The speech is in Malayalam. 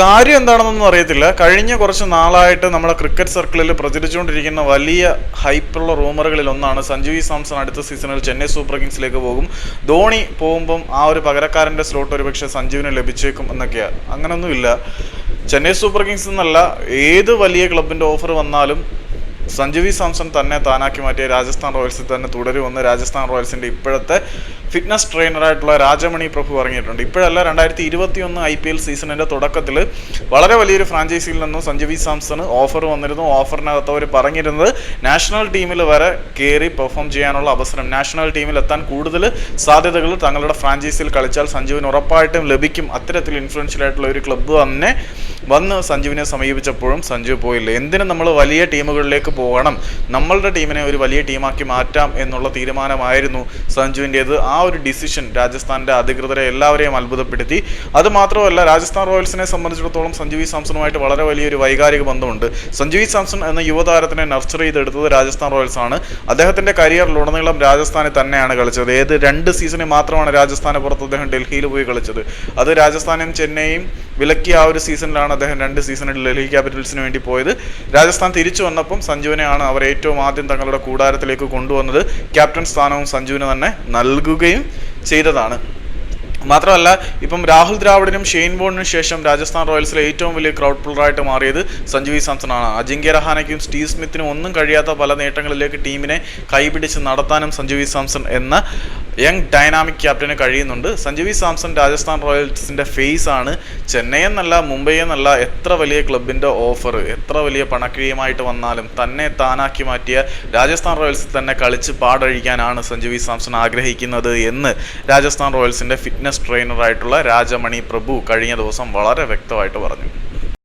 കാര്യം എന്താണെന്നൊന്നും അറിയത്തില്ല. കഴിഞ്ഞ കുറച്ച് നാളായിട്ട് നമ്മുടെ ക്രിക്കറ്റ് സർക്കിളിൽ പ്രചരിച്ചുകൊണ്ടിരിക്കുന്ന വലിയ ഹൈപ്പുള്ള റൂമറുകളിൽ ഒന്നാണ് സഞ്ജു സാംസൺ അടുത്ത സീസണിൽ ചെന്നൈ സൂപ്പർ കിങ്സിലേക്ക് പോകും. ധോണി പോകുമ്പം ആ ഒരു പകരക്കാരന്റെ സ്ലോട്ട് ഒരുപക്ഷെ സഞ്ജുവിന് ലഭിച്ചേക്കും എന്നൊക്കെയാണ് അങ്ങനൊന്നുമില്ല. ചെന്നൈ സൂപ്പർ കിങ്സ് എന്നല്ല ഏത് വലിയ ക്ലബിന്റെ ഓഫർ വന്നാലും സഞ്ജു വി സാംസൺ തന്നെ താനാക്കി മാറ്റിയ രാജസ്ഥാൻ റോയൽസിൽ തന്നെ തുടരുമെന്ന് രാജസ്ഥാൻ റോയൽസിന്റെ ഇപ്പോഴത്തെ ഫിറ്റ്നസ് ട്രെയിനറായിട്ടുള്ള രാജമണി പ്രഭു പറഞ്ഞിട്ടുണ്ട്. ഇപ്പോഴല്ല രണ്ടായിരത്തി ഇരുപത്തി ഒന്ന് ഐ പി എൽ സീസണിന്റെ തുടക്കത്തിൽ വളരെ വലിയൊരു ഫ്രാഞ്ചൈസിയിൽ നിന്നും സഞ്ജു വി സാംസൺ ഓഫർ വന്നിരുന്നു. ഓഫറിനകത്ത് അവർ പറഞ്ഞിരുന്നത് നാഷണൽ ടീമിൽ വരെ കയറി പെർഫോം ചെയ്യാനുള്ള അവസരം നാഷണൽ ടീമിൽ എത്താൻ കൂടുതൽ സാധ്യതകൾ തങ്ങളുടെ ഫ്രാഞ്ചൈസിയിൽ കളിച്ചാൽ സഞ്ജുവിന് ഉറപ്പായിട്ടും ലഭിക്കും. അത്തരത്തിൽ ഇൻഫ്ലുവൻഷ്യൽ ആയിട്ടുള്ള ഒരു ക്ലബ്ബ് തന്നെ വന്ന് സഞ്ജുവിനെ സമീപിച്ചപ്പോഴും സഞ്ജു പോയില്ല. എന്തിനു നമ്മൾ വലിയ ടീമുകളിലേക്ക് പോകണം? നമ്മളുടെ ടീമിനെ ഒരു വലിയ ടീമാക്കി മാറ്റാം എന്നുള്ള തീരുമാനമായിരുന്നു സഞ്ജുവിന്റേത്. ആ ഒരു ഡിസിഷൻ രാജസ്ഥാന്റെ അധികൃതരെ എല്ലാവരെയും അത്ഭുതപ്പെടുത്തി. അതുമാത്രമല്ല രാജസ്ഥാൻ റോയൽസിനെ സംബന്ധിച്ചിടത്തോളം സഞ്ജു വി സാംസണുമായിട്ട് വളരെ വലിയൊരു വൈകാരിക ബന്ധമുണ്ട്. സഞ്ജു വി സാംസൺ എന്ന യുവതാരത്തിനെ നർച്ചർ ചെയ്തെടുത്തത് രാജസ്ഥാൻ റോയൽസ് ആണ്. അദ്ദേഹത്തിന്റെ കരിയറിലുടനീളം രാജസ്ഥാനിൽ തന്നെയാണ് കളിച്ചത്. ഏത് രണ്ട് സീസണിൽ മാത്രമാണ് രാജസ്ഥാനെ പുറത്ത് അദ്ദേഹം ഡൽഹിയിൽ പോയി കളിച്ചത്. അത് രാജസ്ഥാനും ചെന്നൈയും വിലക്കിയ ആ ഒരു സീസണിലാണ് അദ്ദേഹം രണ്ട് സീസണിൽ ഡൽഹി ക്യാപിറ്റൽസിന് വേണ്ടി പോയത്. രാജസ്ഥാൻ തിരിച്ചു വന്നപ്പം സഞ്ജുവിനെയാണ് അവർ ഏറ്റവും ആദ്യം തങ്ങളുടെ കൂടാരത്തിലേക്ക് കൊണ്ടുവന്നത്. ക്യാപ്റ്റൻ സ്ഥാനവും സഞ്ജുവിന് തന്നെ നൽകുകയും ചെയ്തതാണ്. മാത്രമല്ല ഇപ്പം രാഹുൽ ദ്രാവിഡിനും ഷെയ്ൻ ബോണിനും ശേഷം രാജസ്ഥാൻ റോയൽസിലെ ഏറ്റവും വലിയ ക്രൗഡ് പുള്ളറായിട്ട് മാറിയത് സഞ്ജു ആണ് അജിങ്ക്യ രഹാനയ്ക്കും സ്റ്റീവ് സ്മിത്തിനും ഒന്നും കഴിയാത്ത പല നേട്ടങ്ങളിലേക്ക് ടീമിനെ കൈപിടിച്ച് നടത്താനും സഞ്ജു സാംസൺ എന്ന യങ് ഡൈനാമിക് ക്യാപ്റ്റന് കഴിയുന്നുണ്ട്. സഞ്ജു വി സാംസൺ രാജസ്ഥാൻ റോയൽസിന്റെ ഫേസ് ആണ്. ചെന്നൈ എന്നല്ല മുംബൈ എന്നല്ല എത്ര വലിയ ക്ലബിന്റെ ഓഫർ എത്ര വലിയ പണക്കിഴിയുമായിട്ട് വന്നാലും തന്നെ താനാക്കി മാറ്റിയ രാജസ്ഥാൻ റോയൽസിൽ തന്നെ കളിച്ച് പാടഴിക്കാനാണ് സഞ്ജു വി സാംസൺ ആഗ്രഹിക്കുന്നത് എന്ന് രാജസ്ഥാൻ റോയൽസിന്റെ ഫിറ്റ്നസ് ട്രെയിനറായിട്ടുള്ള രാജമണി പ്രഭു കഴിഞ്ഞ ദിവസം വളരെ വ്യക്തമായിട്ട് പറഞ്ഞു.